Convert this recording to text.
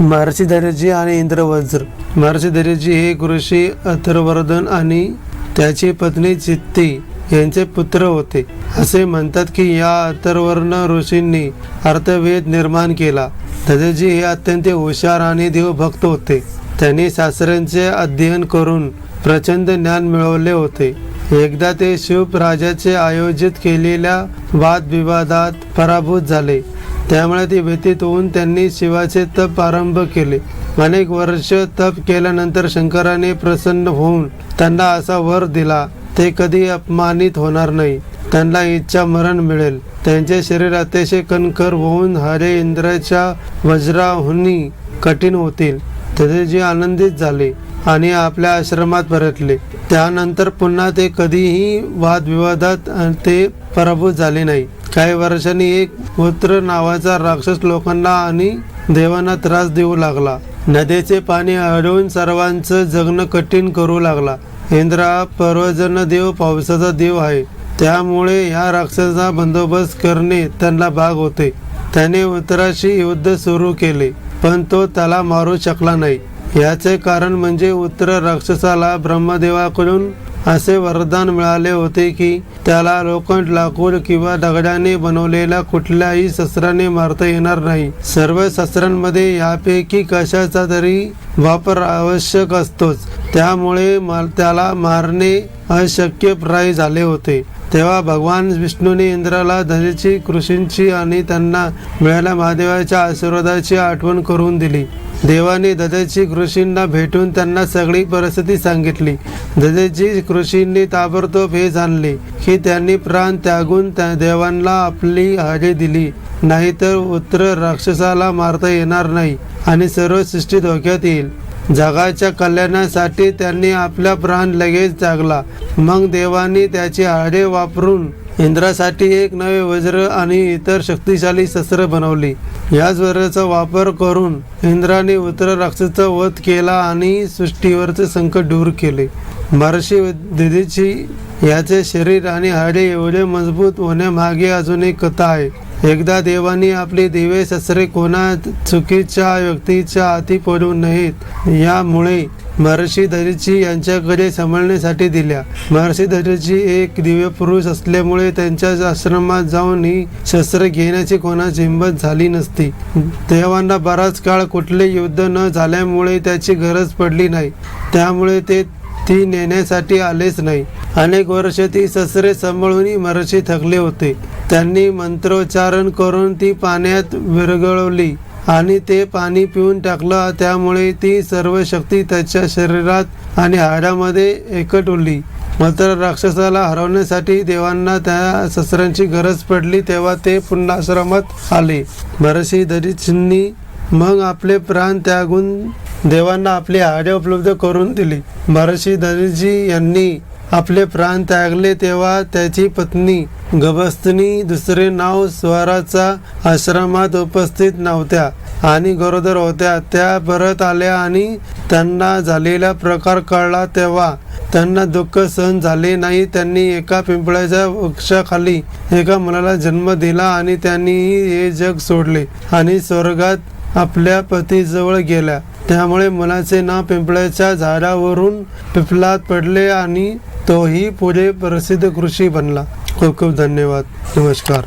महर्षी धैर्यजी आणि इंद्रवज्र. महर्षी धैर्यजी हे ऋषी अथर्वर्धन आणि त्याची पत्नी चित्ती यांचे पुत्र होते. असे म्हणतात की या अथर्वर्ण ऋषींनी अर्थवेद निर्माण केला. धैर्यजी हे अत्यंत हुशार आणि देवभक्त होते. त्यांनी शास्त्रांचे अध्ययन करून प्रचंड ज्ञान मिळवले होते. एकदा ते शिव राजाचे आयोजित केलेल्या वादविवादात पराभूत झाले. त्यामुळे ते व्यतीत होऊन त्यांनी शिवाचे तप आरंभ केले. अनेक वर्ष तप केल्यानंतर शंकराने प्रसन्न होऊन त्यांना असा वर दिला ते कधी अपमानित होणार नाही. त्यांना इच्छा मरण मिळेल. त्यांचे शरीर अतिशय कणखर होऊन हरे इंद्राच्या वज्राहुनी कठीण होतील. तसे जे आनंदित झाले आणि आपल्या आश्रमात परतले. त्यानंतर पुन्हा ते कधीही वादविवादात ते पराभूत झाले नाही. काही वर्षांनी एक पुत्र नावाचा राक्षस लोकांना आणि देवांना त्रास देऊ लागला. नदीचे पाणी अडवून सर्वांचं जगणं कठीण करू लागला. इंद्र हा पर्वजन देव पावसाचा देव आहे. त्यामुळे या राक्षसाचा बंदोबस्त करणे त्यांना भाग होते. त्याने उत्तराशी युद्ध सुरू केले पण तो त्याला मारू शकला नाही. याचे कारण म्हणजे उत्तर राक्षसाला ब्रह्मदेवाकडून असे वरदान मिळाले होते की त्याला लोखंड लाकूड किंवा दगडाने बनवलेल्या कुठल्याही शस्त्राने मारता येणार नाही. सर्व शस्त्रांमध्ये यापैकी कशाचा तरी वापर आवश्यक असतोच. त्यामुळे त्याला मारणे अशक्य प्राय झाले होते. तेव्हा भगवान विष्णूने इंद्राला धजेची कृषींची आणि त्यांना मिळाल्या महादेवाच्या आशीर्वादाची आठवण करून दिली. देवाने ददेची कृषींना भेटून त्यांना सगळी परिस्थिती सांगितली. ददेची कृषींनी ताबडतोब हे जाणले की त्यांनी प्राण त्यागून त्या देवांना आपली हाजे दिली. नाहीतर उत्तर राक्षसाला मारता येणार नाही आणि सर्व सृष्टी धोक्यात येईल. जगाच्या कल्याणासाठी त्यांनी आपला प्राण लगेच जागला. मग देवानी त्याचे हाडे वापरून इंद्रासाठी एक नवे वज्र आणि इतर शक्तिशाली शस्त्र बनवली. याच वज्राचा वापर करून इंद्राने उत्तर राक्षसाचा वध केला आणि सृष्टीवरचे संकट दूर केले. महर्षी दिदीची याचे शरीर आणि हाडे एवढे मजबूत होण्यामागे अजून एक कथा आहे. एकदा देवानी आपली दिवे शस्त्रे कोणा चुकीच्या व्यक्तीच्या हाती पडू नयेत यामुळे महर्षी धरीची यांच्याकडे सांभाळण्यासाठी दिल्या. महर्षी धरीची एक दिव्य पुरुष असल्यामुळे त्यांच्या आश्रमात जाऊन ही शस्त्र घेण्याची कोणाची हिंमत झाली नसती. देवांना बराच काळ कुठले युद्ध न झाल्यामुळे त्याची गरज पडली नाही. त्यामुळे ते ती नेण्यासाठी आलेच नाही. अनेक वर्ष ती ससरे सांभाळूनही मरशी थकले होते. त्यांनी मंत्रोच्चारण करून ती पाण्यात विरघळवली आणि ते पाणी पिऊन टाकलं. त्यामुळे ती सर्व शक्ती त्याच्या शरीरात आणि हाडामध्ये एकटवली. मात्र राक्षसाला हरवण्यासाठी देवांना त्या ससऱ्यांची गरज पडली तेव्हा ते पुन्हा आश्रमात आले बरशी दरीचनी मग आपले प्राण त्यागून देवांना आपली हाडे उपलब्ध करून दिली. महर्षी दरीजी यांनी आपले प्राण त्यागले तेव्हा त्याची पत्नी गभस्तनी दुसरे नाव स्वराचा आश्रमात उपस्थित नव्हत्या आणि गरोदर होत्या. त्या परत आल्या आणि त्यांना झालेला प्रकार कळला तेव्हा त्यांना दुःख सहन झाले नाही. त्यांनी एका पिंपळाच्या वृक्षाखाली एका मुलाला जन्म दिला आणि त्यांनी हे जग सोडले आणि स्वर्गात आपल्या पतीजवळ गेल्या. त्यामुळे मुलाचे नाव पिंपळाच्या झाडावरून पिपलात पडले आणि तोही पुढे प्रसिद्ध कृषी बनला. खूप खूप धन्यवाद. नमस्कार.